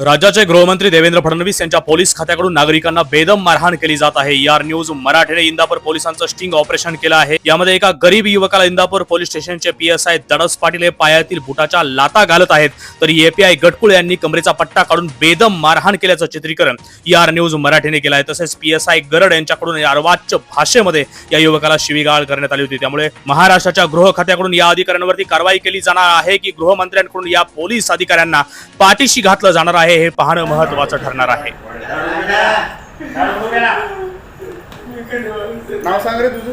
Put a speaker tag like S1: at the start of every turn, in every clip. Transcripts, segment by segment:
S1: राज्याचे गृहमंत्री देवेंद्र फडणवीस यांच्या पोलीस खात्याकडून नागरिकांना बेदम मारहाण केली जात आहे. यार न्यूज मराठीने इंदापूर पोलिसांचं स्टिंग ऑपरेशन केलं आहे. यामध्ये एका गरीब युवकाला इंदापूर पोलीस स्टेशनचे पीएसआय दडस पाटील हे पायातील बुटाच्या लाता घालत आहेत. तर एपीआय गटकुळ यांनी कमरेचा पट्टा काढून बेदम मारहाण केल्याचं चित्रीकरण यार न्यूज मराठीने केलं आहे. तसेच पीएसआय गरड यांच्याकडून अर्वाच्य भाषेमध्ये या युवकाला शिवीगाळ करण्यात आली होती. त्यामुळे महाराष्ट्राच्या गृह खात्याकडून या अधिकाऱ्यांवरती कारवाई केली जाणार आहे की गृहमंत्र्यांकडून या पोलीस अधिकाऱ्यांना पाठीशी घातलं जाणार आहे? हे पाहणं महत्वाचं ठरणार आहे.
S2: नाव सांग रे तुझं.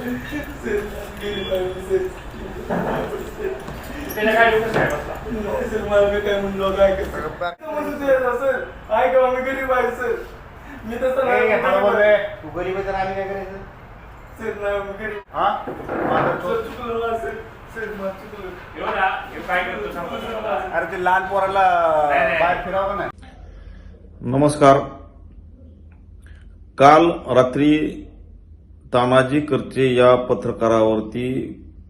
S3: मी तसं नाही. तू गरीब आहे तर आम्ही काय करायचं? सर, नाही, मी गरीब.
S2: हा? माझं
S3: सर,
S2: तो-
S3: चुकलं मला, सर. सर, मला चुकलं.
S2: अरे ते लहान पोराला बाहेर फिरावं नाही? नमस्कार. काल रात्री तानाजी करचे या पत्रकारावरती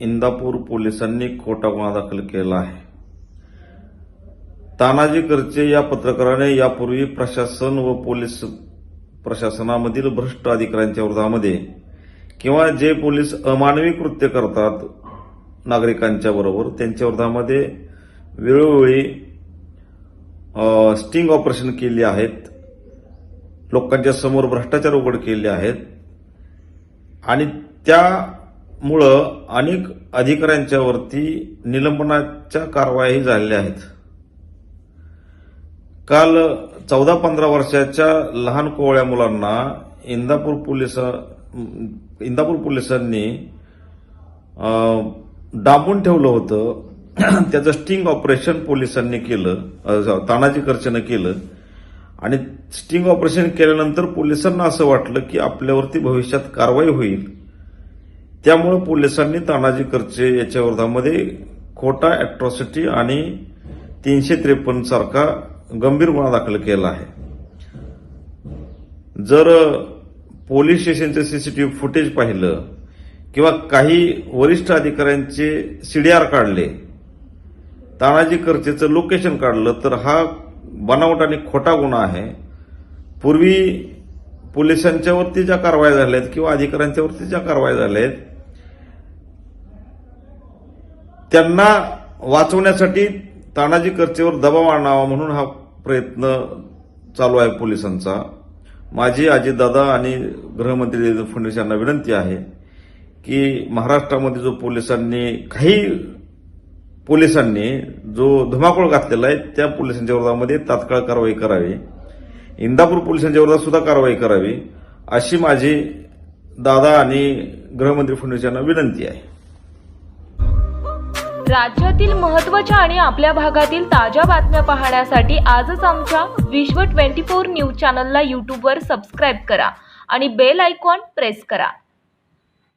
S2: इंदापूर पोलिसांनी खोटा गुन्हा दाखल केला आहे. तानाजी करचे या पत्रकाराने यापूर्वी प्रशासन व पोलीस प्रशासनामधील भ्रष्ट अधिकाऱ्यांच्या विरोधामध्ये किंवा जे पोलीस अमानवी कृत्य करतात नागरिकांच्या बरोबर त्यांच्या विरोधामध्ये वेळोवेळी स्टिंग ऑपरेशन केली आहेत. लोकांच्या समोर भ्रष्टाचार उघड केले आहेत. आणि त्यामुळं अनेक अधिकाऱ्यांच्यावरती निलंबनाच्या कारवाई झालेल्या आहेत. काल चौदा पंधरा वर्षाच्या लहान कोवळ्या मुलांना इंदापूर पोलीस इंदापूर पोलिसांनी डांबून ठेवलं होतं. त्याचं स्टिंग ऑपरेशन पोलिसांनी केलं तानाजी करचेनं केलं. आणि स्टिंग ऑपरेशन केल्यानंतर पोलिसांना असं वाटलं की आपल्यावरती भविष्यात कारवाई होईल. त्यामुळे पोलिसांनी तानाजी कर्चे याच्या विरोधामध्ये खोटा अॅट्रॉसिटी आणि तीनशे त्रेपन्न सारखा गंभीर गुन्हा दाखल केला आहे. जर पोलीस स्टेशनचं सीसीटीव्ही फुटेज पाहिलं किंवा काही वरिष्ठ अधिकाऱ्यांचे सीडीआर काढले तानाजी करचेचं लोकेशन काढलं तर हा बनावट आणि खोटा गुन्हा आहे. पूर्वी पोलिसांच्यावरती ज्या कारवाया झाल्या आहेत किंवा अधिकाऱ्यांच्यावरती ज्या कारवाया झाल्या आहेत त्यांना वाचवण्यासाठी तानाजी करचेवर दबाव आणावा म्हणून हा प्रयत्न चालू आहे पोलिसांचा. माझी अजितदादा आणि गृहमंत्री देवेंद्र फडणवीस यांना विनंती आहे की महाराष्ट्रामध्ये जो पोलिसांनी काही पोलिसांनी जो धुमाकूळ घातलेला आहे त्या पोलिसांच्या विरोधामध्ये तात्काळ कारवाई करावी. इंदापूर पोलिसांच्या विरोधात सुद्धा कारवाई करावी अशी माझी दादा आणि गृहमंत्री फडणवीस यांना विनंती आहे.
S4: राज्यातील महत्त्वाच्या आणि आपल्या भागातील ताज्या बातम्या पाहण्यासाठी आजच आमच्या विश्व 24 न्यूज चॅनलला यूट्यूबवर सबस्क्राईब करा आणि बेल आयकॉन प्रेस करा.